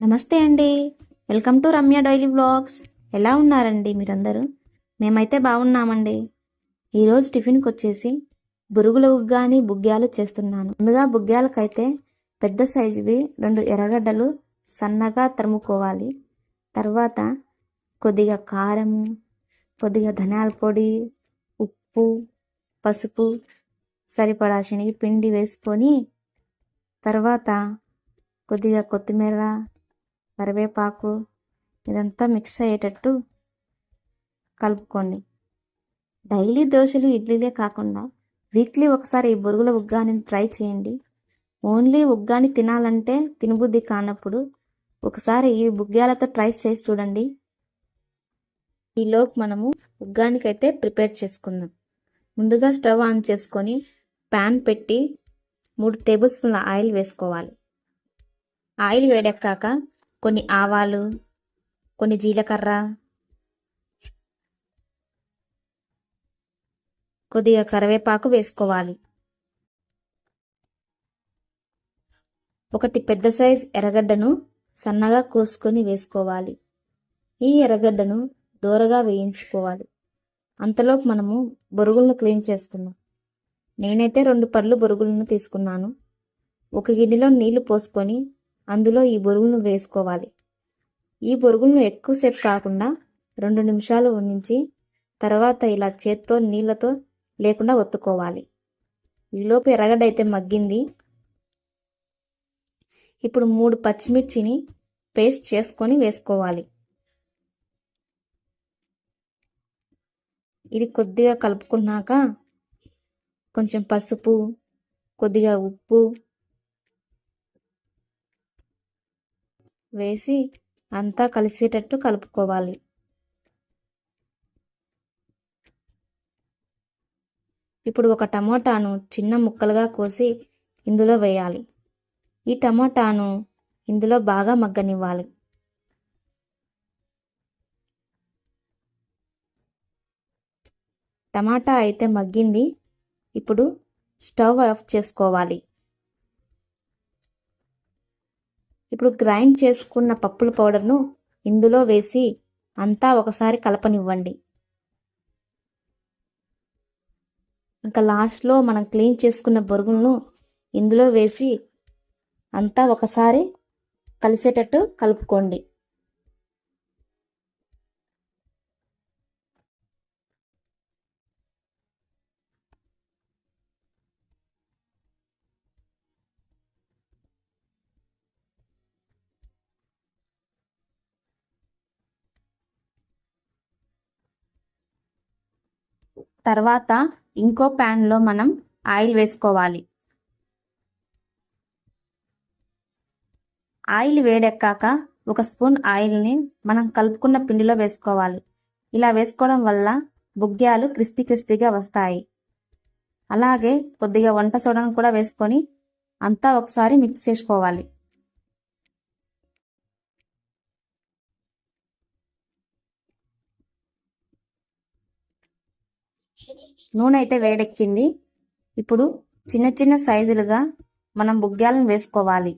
నమస్తే అండి. Welcome to Ramya daily vlogs. ఎలా ఉన్నారండి మీరందరూ? మేమైతే బాగున్నామండి. ఈరోజు టిఫిన్కి వచ్చేసి బురుగుల కానీ బుగ్గ్యాలు చేస్తున్నాను. ముందుగా బుగ్గ్యాలకైతే పెద్ద సైజువి రెండు ఎర్రగడ్డలు సన్నగా తరుముకోవాలి. తర్వాత కొద్దిగా కారం కొద్దిగా ధనియాల పొడి ఉప్పు పసుపు సరిపడా శనగ పిండి వేసుకొని తర్వాత కొద్దిగా కొత్తిమీర కరివేపాకు ఇదంతా మిక్స్ అయ్యేటట్టు కలుపుకోండి. డైలీ దోశలు ఇడ్లీలే కాకుండా వీక్లీ ఒకసారి ఈ బొరుగుల ఉగ్గాని ట్రై చేయండి. ఓన్లీ ఉగ్గాని తినాలంటే తినబుద్ధి కానప్పుడు ఒకసారి ఈ బుగ్గాలతో ట్రై చేసి చూడండి. ఈలోపు మనము ఉగ్గానికైతే ప్రిపేర్ చేసుకుందాం. ముందుగా స్టవ్ ఆన్ చేసుకొని ప్యాన్ పెట్టి మూడు టేబుల్ స్పూన్ల ఆయిల్ వేసుకోవాలి. ఆయిల్ వేడెక్కాక కొన్ని ఆవాలు కొన్ని జీలకర్ర కొద్దిగా కరివేపాకు వేసుకోవాలి. ఒకటి పెద్ద సైజ్ ఎర్రగడ్డను సన్నగా కోసుకొని వేసుకోవాలి. ఈ ఎర్రగడ్డను దూరగా వేయించుకోవాలి. అంతలోపు మనము బొరుగులను క్లీన్ చేసుకున్నాం నేనైతే రెండు పళ్ళు బొరుగులను తీసుకున్నాను. ఒక గిన్నెలో నీళ్ళు పోసుకొని అందులో ఈ బొరుగులను వేసుకోవాలి. ఈ బొరుగులను ఎక్కువసేపు కాకుండా రెండు నిమిషాలు ఉంచి తర్వాత ఇలా చేత్తో నీళ్ళతో లేకుండా ఒత్తుకోవాలి. ఈలోపు ఎర్రగడ్డ అయితే మగ్గింది. ఇప్పుడు మూడు పచ్చిమిర్చిని పేస్ట్ చేసుకొని వేసుకోవాలి. ఇది కొద్దిగా కలుపుకున్నాక కొంచెం పసుపు కొద్దిగా ఉప్పు వేసి అంతా కలిసేటట్టు కలుపుకోవాలి. ఇప్పుడు ఒక టమోటాను చిన్న ముక్కలుగా కోసి ఇందులో వేయాలి. ఈ టమోటాను ఇందులో బాగా మగ్గనివ్వాలి. టమాటా అయితే మగ్గింది. ఇప్పుడు స్టవ్ ఆఫ్ చేసుకోవాలి. ఇప్పుడు గ్రైండ్ చేసుకున్న పప్పుల పౌడర్ను ఇందులో వేసి అంతా ఒకసారి కలపనివ్వండి. ఇంకా లాస్ట్లో మనం క్లీన్ చేసుకున్న బొరుగులను ఇందులో వేసి అంతా ఒకసారి కలిసేటట్టు కలుపుకోండి. తర్వాత ఇంకో ప్యాన్లో మనం ఆయిల్ వేసుకోవాలి. ఆయిల్ వేడెక్కాక ఒక స్పూన్ ఆయిల్ని మనం కలుపుకున్న పిండిలో వేసుకోవాలి. ఇలా వేసుకోవడం వల్ల బుగ్గ్యాలు క్రిస్పీ క్రిస్పీగా వస్తాయి. అలాగే కొద్దిగా వంట సోడాను కూడా వేసుకొని అంతా ఒకసారి మిక్స్ చేసుకోవాలి. నూనె అయితే వేడెక్కింది. ఇప్పుడు చిన్న చిన్న సైజులుగా మనం బుగ్గ్యాలను వేసుకోవాలి.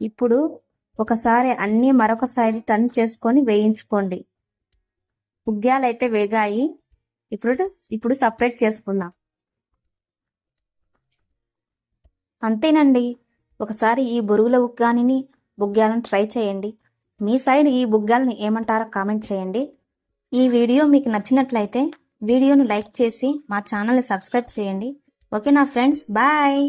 ఇప్పుడు ఒకసారి అన్నీ మరొకసారి టర్న్ చేసుకొని వేయించుకోండి. ఉగ్గాలు అయితే వేగాయి. ఇప్పుడు ఇప్పుడు సపరేట్ చేసుకుందాం. అంతేనండి. ఒకసారి ఈ బొరుగుల ఉగ్గానిని బుగ్గాలను ట్రై చేయండి. మీ సైడ్ ఈ బుగ్గాలని ఏమంటారో కామెంట్ చేయండి. ఈ వీడియో మీకు నచ్చినట్లయితే వీడియోను లైక్ చేసి మా ఛానల్ని సబ్స్క్రైబ్ చేయండి. ఓకే నా ఫ్రెండ్స్? బాయ్!